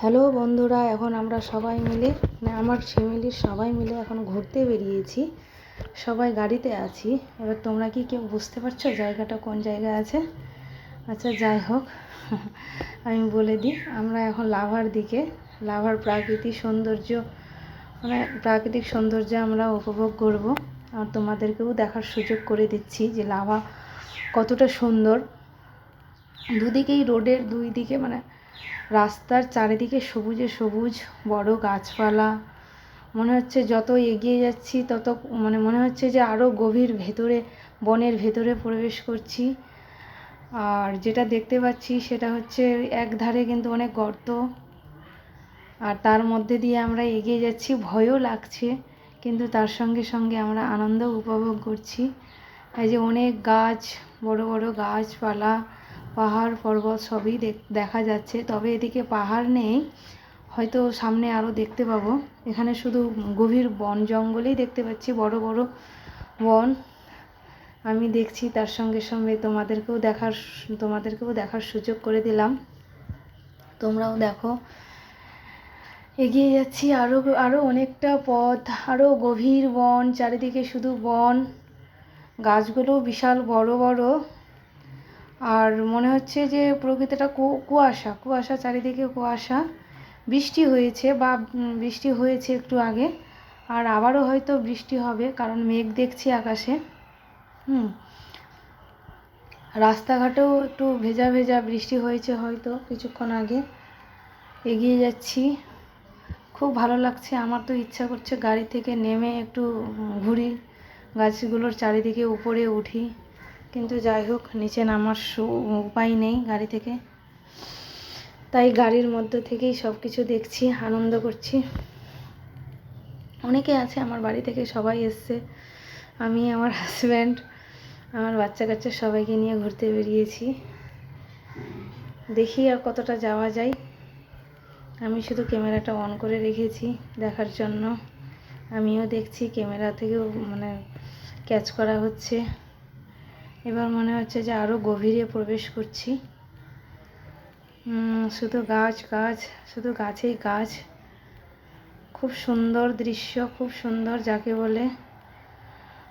Hello বন্ধুরা, এখন আমরা সবাই মিলে মানে আমার ফ্যামিলির সবাই মিলে এখন ঘুরতে বেরিয়েছি। সবাই গাড়িতে আছি। এবার তোমরা কি কেউ বুঝতে পারছ জায়গাটা কোন জায়গায় আছে? আচ্ছা যাই হোক, আমি বলে দিই, আমরা এখন লাভার দিকে, লাভার প্রাকৃতিক সৌন্দর্য মানে প্রাকৃতিক সৌন্দর্য আমরা উপভোগ করব। আর তোমাদেরকেও দেখার সুযোগ করে দিচ্ছি যে লাভা কতটা সুন্দর। দুদিকেই রোডের দুই দিকে মানে রাস্তার চারিদিকে সবুজে সবুজ, বড় গাছপালা। মনে হচ্ছে যত এগিয়ে যাচ্ছি, তত মানে মনে হচ্ছে যে আরও গভীর ভেতরে, বনের ভেতরে প্রবেশ করছি। আর যেটা দেখতে পাচ্ছি সেটা হচ্ছে এক ধারে কিন্তু অনেক গর্ত। আর তার মধ্যে দিয়ে আমরা এগিয়ে যাচ্ছি, ভয়ও লাগছে, কিন্তু তার সঙ্গে সঙ্গে আমরা আনন্দ উপভোগ করছি। এই যে অনেক গাছ, বড় বড় গাছপালা পাহাড় পর্বত সবই দেখা যাচ্ছে। তবে এদিকে পাহাড় নেই। হয়তো সামনে আরও দেখতে পাবো। এখানে শুধু গভীর বন জঙ্গলেই দেখতে পাচ্ছি। বড় বড় বন। আমি দেখছি তার সঙ্গে সঙ্গে তোমাদেরকেও দেখার তোমাদেরকেও দেখার সুযোগ করে দিলাম। তোমরাও দেখো। এগিয়ে যাচ্ছি আরও আরও অনেকটা পথ আরও গভীর বন, চারিদিকে শুধু বন। গাছগুলো বিশাল বড় বড়। আর মনে হচ্ছে যে প্রকৃতিটা কুয়াশা কুয়াশা চারিদিকে কুয়াশা। বৃষ্টি হয়েছে বা বৃষ্টি হয়েছে একটু আগে, আর আবারও হয়তো বৃষ্টি হবে কারণ মেঘ দেখছি আকাশে। হুম। রাস্তাঘাটেও একটু ভেজা ভেজা বৃষ্টি হয়েছে হয়তো কিছুক্ষণ আগে। এগিয়ে যাচ্ছি। খুব ভালো লাগছে, আমার তো ইচ্ছা করছে গাড়ি থেকে নেমে একটু ঘুরি। গাছগুলোর চারিদিকে উপরে উঠি। কিন্তু যাই হোক, নিচে নামার উপায় নেই গাড়ি থেকে। তাই গাড়ির মধ্যে থেকেই সব কিছু দেখছি, আনন্দ করছি। অনেকে আছে আমার বাড়ি থেকে সবাই এসছে। আমি, আমার হাজব্যান্ড আমার বাচ্চা কাচ্চা সবাইকে নিয়ে ঘুরতে বেরিয়েছি। দেখি আর কতটা যাওয়া যায়। আমি শুধু ক্যামেরাটা অন করে রেখেছি দেখার জন্য। আমিও দেখছি ক্যামেরা থেকেও মানে ক্যাচ করা হচ্ছে। এবার মনে হচ্ছে যে আরও গভীরে প্রবেশ করছি। শুধু গাছ গাছ, শুধু গাছেই গাছ। খুব সুন্দর দৃশ্য, খুব সুন্দর যাকে বলে।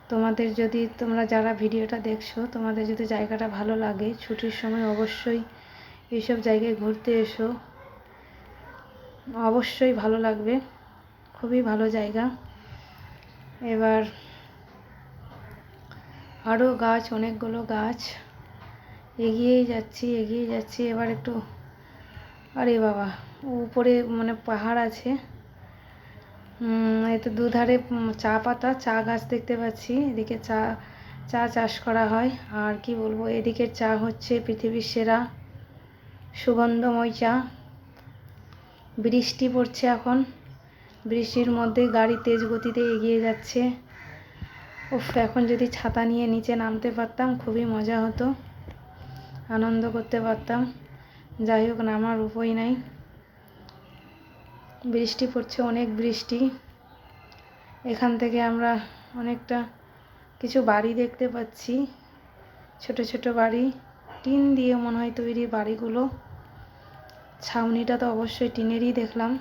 তোমাদের যদি, তোমরা যারা ভিডিওটা দেখছ, তোমাদের যদি জায়গাটা ভালো লাগে, ছুটির সময় অবশ্যই এইসব জায়গায় ঘুরতে এসো। অবশ্যই ভালো লাগবে। খুবই ভালো জায়গা। এবার আরও গাছ, অনেকগুলো গাছ। এগিয়েই যাচ্ছি এগিয়ে যাচ্ছি। এবার একটু, আরে বাবা, উপরে মানে পাহাড় আছে। এতে দুধারে চা পাতা, চা গাছ দেখতে পাচ্ছি। এদিকে চা চা চাষ করা হয়। আর কি বলব এদিকের চা হচ্ছে পৃথিবীর সেরা সুগন্ধময় চা। বৃষ্টি পড়ছে এখন। বৃষ্টির মধ্যে গাড়ি তেজ গতিতে এগিয়ে যাচ্ছে। উফ এখন যদি ছাতা নিয়ে নিচে নামতে পারতাম, খুবই মজা হতো, আনন্দ করতে পারতাম। যাই হোক, নামার উপায় নাই। বৃষ্টি পড়ছে, অনেক বৃষ্টি। এখান থেকে আমরা অনেকটা কিছু বাড়ি দেখতে পাচ্ছি। ছোট ছোট বাড়ি, টিন দিয়ে মনে হয় তৈরি বাড়িগুলো। ছাউনিটা তো অবশ্যই টিনেরই দেখলাম।